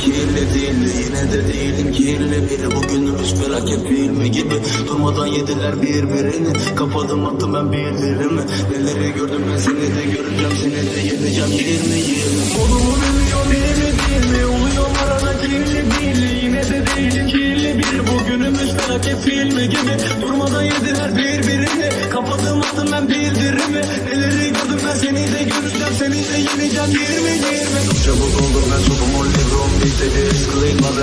kirli değil Yine de değilim kirli biri. Bugünümüz felaket filmi gibi Durmadan yediler birbirini. Kapadım attım ben bildirimi Neleri gördüm ben seni de göreceğim Seni de yeneceğim yirmi yirmi Konumu bilmiyor değil mi değil mi? Oluyor arada kirli değil? Yine de değilim kirli biri. Bugünümüz felaket filmi gibi Durmadan yediler birbirini. Kapadım attım ben bildirimi Yeneceğim yirmi yirmi Çabuk oldum ben sopum o Lebron Bizde de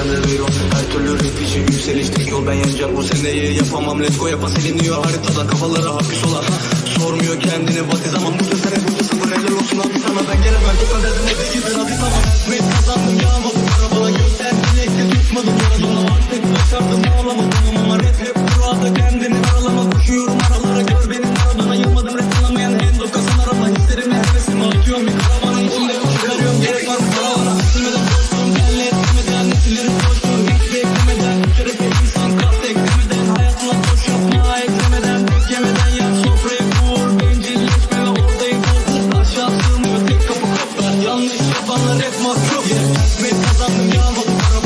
de reyon Her türlü rap için yükseliş tek yol Ben yeneceğim. Bu seneyi yapamam Let's go yapa siliniyor. Haritadan Kafalara hapis olan ha. Sormuyor kendini vatiz ama Bu sene bu sıfır helal olsun. Abi sana Ben gelemem. Çok kaderdim hadi gidin hadi tamam Rap kazandım. Yağmadım Para bana gösterdi. Lekte tutmadım. Yaradona artık başardım ağlamadım Bunlar hep masraf. Yetmez mi kazandım yağmur.